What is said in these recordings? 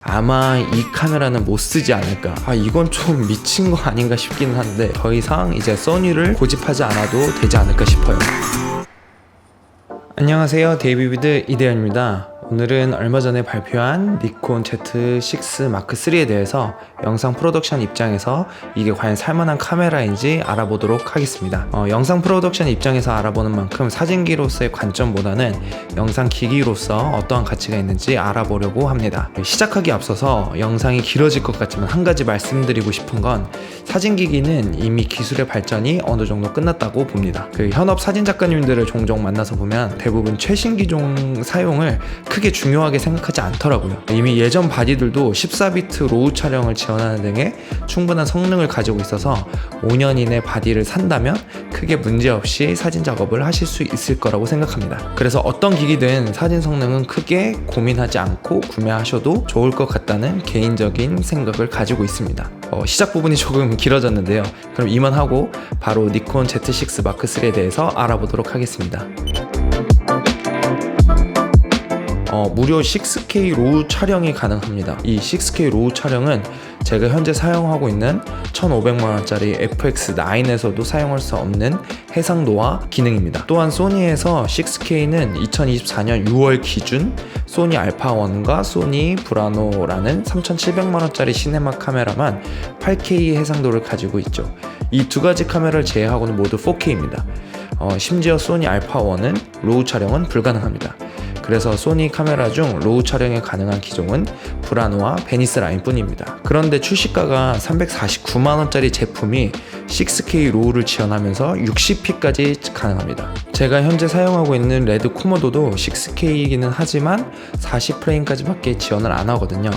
아마 이 카메라는 못 쓰지 않을까. 아, 이건 좀 미친 거 아닌가 싶기는 한데 더 이상 이제 써니를 고집하지 않아도 되지 않을까 싶어요. 안녕하세요. 데이비드 이대현입니다. 오늘은 얼마 전에 발표한 니콘 Z6 마크 3에 대해서 영상 프로덕션 입장에서 이게 과연 살만한 카메라인지 알아보도록 하겠습니다. 어, 영상 프로덕션 입장에서 알아보는 만큼 사진기로서의 관점보다는 영상 기기로서 어떠한 가치가 있는지 알아보려고 합니다. 시작하기 앞서서 영상이 길어질 것 같지만 한 가지 말씀드리고 싶은 건 사진기기는 이미 기술의 발전이 어느 정도 끝났다고 봅니다. 그 현업 사진 작가님들을 종종 만나서 보면 대부분 최신 기종 사용을 크게 중요하게 생각하지 않더라고요. 이미 예전 바디들도 14비트 로우 촬영을 지원하는 등의 충분한 성능을 가지고 있어서 5년 이내 바디를 산다면 크게 문제없이 사진 작업을 하실 수 있을 거라고 생각합니다. 그래서 어떤 기기든 사진 성능은 크게 고민하지 않고 구매하셔도 좋을 것 같다는 개인적인 생각을 가지고 있습니다. 어, 시작 부분이 조금 길어졌는데요. 그럼 이만 하고 바로 니콘 Z6 마크 3에 대해서 알아보도록 하겠습니다. 어, 무려 6K 로우 촬영이 가능합니다. 이 6K 로우 촬영은 제가 현재 사용하고 있는 1,500만원짜리 FX9에서도 사용할 수 없는 해상도와 기능입니다. 또한 소니에서 6K는 2024년 6월 기준 소니 알파1과 소니 브라노라는 3,700만원짜리 시네마 카메라만 8K 해상도를 가지고 있죠. 이 두 가지 카메라를 제외하고는 모두 4K입니다. 어, 심지어 소니 알파1은 로우 촬영은 불가능합니다. 그래서 소니 카메라 중 로우 촬영에 가능한 기종은 브라노와 베니스 라인뿐입니다. 그런데 출시가가 349만원짜리 제품이 6K 로우를 지원하면서 60p까지 가능합니다. 제가 현재 사용하고 있는 레드 코모도도 6K이기는 하지만 40프레임까지밖에 지원을 안 하거든요.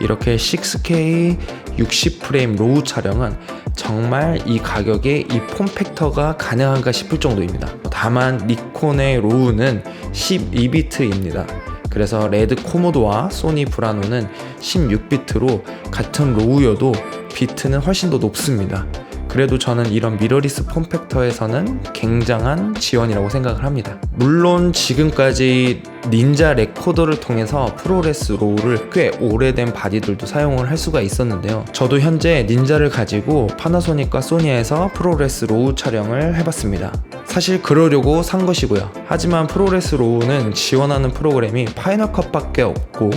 이렇게 6K 60프레임 로우 촬영은 정말 이 가격에 이 폼팩터가 가능한가 싶을 정도입니다. 다만 니콘의 로우는 12비트입니다. 그래서 레드 코모도와 소니 브라노는 16비트로 같은 로우여도 비트는 훨씬 더 높습니다. 그래도 저는 이런 미러리스 폼팩터에서는 굉장한 지원이라고 생각을 합니다. 물론 지금까지 닌자 레코더를 통해서 프로레스 로우를 꽤 오래된 바디들도 사용을 할 수가 있었는데요. 저도 현재 닌자를 가지고 파나소닉과 소니에서 프로레스 로우 촬영을 해봤습니다. 사실 그러려고 산 것이고요. 하지만 프로레스 로우는 지원하는 프로그램이 파이널 컷밖에 없고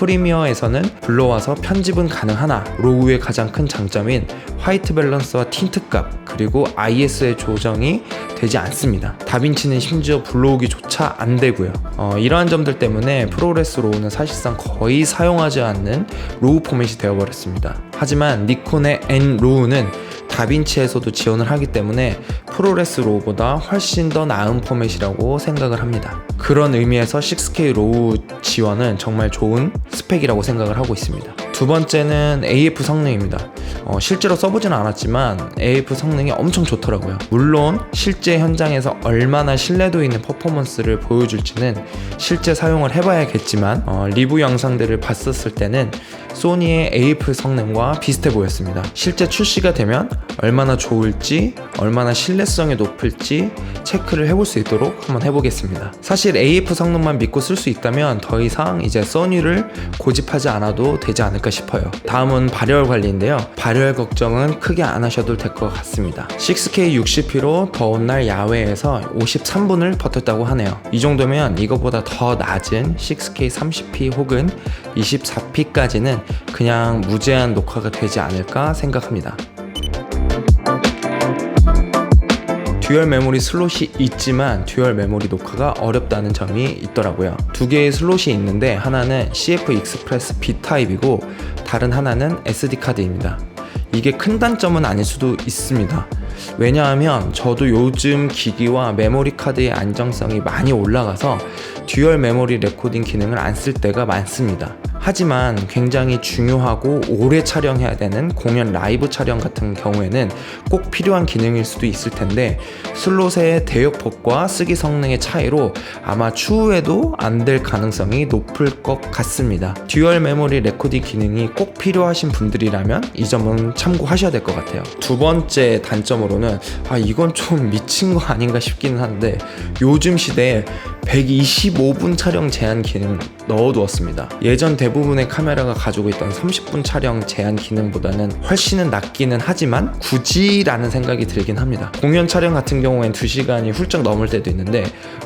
프리미어에서는 불러와서 편집은 가능하나 로우의 가장 큰 장점인 화이트 밸런스와 틴트 값 그리고 IS의 조정이 되지 않습니다. 다빈치는 심지어 불러오기조차 안 되고요. 어, 이러한 점들 때문에 프로레스 로우는 사실상 거의 사용하지 않는 로우 포맷이 되어버렸습니다. 하지만 니콘의 N 로우는 다빈치에서도 지원을 하기 때문에 프로레스 로우보다 훨씬 더 나은 포맷이라고 생각을 합니다. 그런 의미에서 6K 로우 지원은 정말 좋은 스펙이라고 생각을 하고 있습니다. 두 번째는 AF 성능입니다. 어, 실제로 써보지는 않았지만 AF 성능이 엄청 좋더라고요. 물론 실제 현장에서 얼마나 신뢰도 있는 퍼포먼스를 보여줄지는 실제 사용을 해봐야겠지만 어, 리뷰 영상들을 봤었을 때는 소니의 AF 성능과 비슷해 보였습니다. 실제 출시가 되면 얼마나 좋을지, 얼마나 신뢰성이 높을지 체크를 해볼 수 있도록 한번 해보겠습니다. 사실 AF 성능만 믿고 쓸 수 있다면 더 이상 이제 써니를 고집하지 않아도 되지 않을까 싶어요. 다음은 발열 관리인데요. 발열 걱정은 크게 안 하셔도 될 것 같습니다. 6K 60p로 더운 날 야외에서 53분을 버텼다고 하네요. 이 정도면 이거보다 더 낮은 6K 30p 혹은 24p까지는 그냥 무제한 녹화가 되지 않을까 생각합니다. 듀얼 메모리 슬롯이 있지만 듀얼 메모리 녹화가 어렵다는 점이 있더라고요. 두 개의 슬롯이 있는데 하나는 CF 익스프레스 B 타입이고 다른 하나는 SD 카드입니다. 이게 큰 단점은 아닐 수도 있습니다. 왜냐하면 저도 요즘 기기와 메모리 카드의 안정성이 많이 올라가서 듀얼 메모리 레코딩 기능을 안 쓸 때가 많습니다. 하지만 굉장히 중요하고 오래 촬영해야 되는 공연 라이브 촬영 같은 경우에는 꼭 필요한 기능일 수도 있을 텐데 슬롯의 대역폭과 쓰기 성능의 차이로 아마 추후에도 안 될 가능성이 높을 것 같습니다. 듀얼 메모리 레코딩 기능이 꼭 필요하신 분들이라면 이 점은 참고하셔야 될 것 같아요. 두 번째 단점으로는 아 이건 좀 미친 거 아닌가 싶기는 한데 요즘 시대에 125분 촬영 제한 기능을 넣어두었습니다. 예전 대 부분의 카메라가 가지고 있던 30분 촬영 제한 기능보다는 훨씬은 낫기는 하지만 굳이 라는 생각이 들긴 합니다. 공연 촬영 같은 경우엔 2시간이 훌쩍 넘을 때도 있는데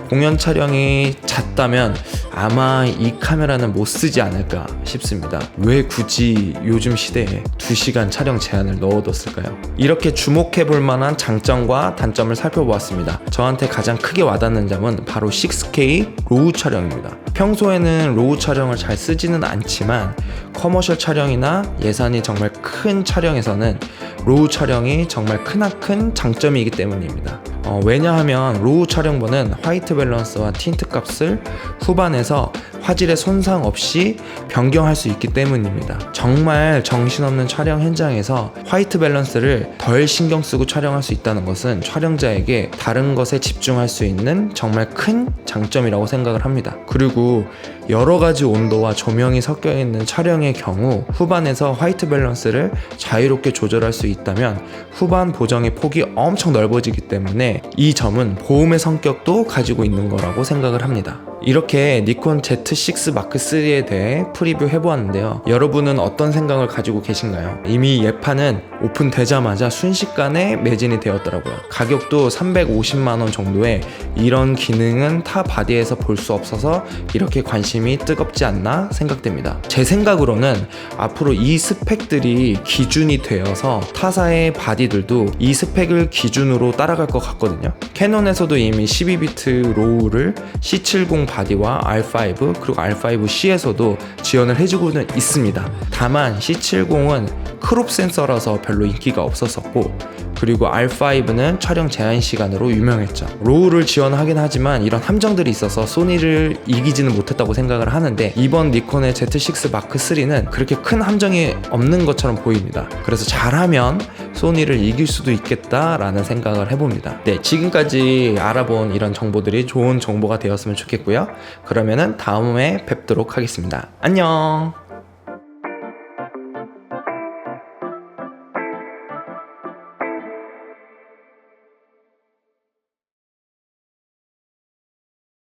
공연 촬영이 잦다면 아마 이 카메라는 못 쓰지 않을까 싶습니다. 왜 굳이 요즘 시대에 2시간 촬영 제한을 넣어뒀을까요? 이렇게 주목해 볼 만한 장점과 단점을 살펴보았습니다. 저한테 가장 크게 와닿는 점은 바로 6K 로우 촬영입니다. 평소에는 로우 촬영을 잘 쓰지는 않 지만 커머셜 촬영이나 예산이 정말 큰 촬영에서는 로우 촬영이 정말 크나큰 장점이기 때문입니다. 어, 왜냐하면 로우 촬영본은 화이트 밸런스와 틴트 값을 후반에서 화질에 손상 없이 변경할 수 있기 때문입니다. 정말 정신없는 촬영 현장에서 화이트 밸런스를 덜 신경 쓰고 촬영할 수 있다는 것은 촬영자에게 다른 것에 집중할 수 있는 정말 큰 장점이라고 생각을 합니다. 그리고 여러 가지 온도와 조명이 섞여 있는 촬영의 경우 후반에서 화이트 밸런스를 자유롭게 조절할 수 있다면 후반 보정의 폭이 엄청 넓어지기 때문에 이 점은 보험의 성격도 가지고 있는 거라고 생각을 합니다. 이렇게 니콘 Z6 마크 3에 대해 프리뷰 해보았는데요. 여러분은 어떤 생각을 가지고 계신가요? 이미 예판은 오픈되자마자 순식간에 매진이 되었더라고요. 가격도 350만원 정도에 이런 기능은 타 바디에서 볼 수 없어서 이렇게 관심이 뜨겁지 않나 생각됩니다. 제 생각으로는 앞으로 이 스펙들이 기준이 되어서 타사의 바디들도 이 스펙을 기준으로 따라갈 것 같거든요. 캐논에서도 이미 12비트 로우를 C70 바디와 R5 그리고 R5C에서도 지원을 해주고는 있습니다. 다만 C70은 크롭 센서라서 별로 인기가 없었었고 그리고 R5는 촬영 제한 시간으로 유명했죠. 로우를 지원하긴 하지만 이런 함정들이 있어서 소니를 이기지는 못했다고 생각을 하는데 이번 니콘의 Z6 마크 3는 그렇게 큰 함정이 없는 것처럼 보입니다. 그래서 잘하면 소니를 이길 수도 있겠다라는 생각을 해봅니다. 네, 지금까지 알아본 이런 정보들이 좋은 정보가 되었으면 좋겠고요. 그러면은 다음에 뵙도록 하겠습니다. 안녕!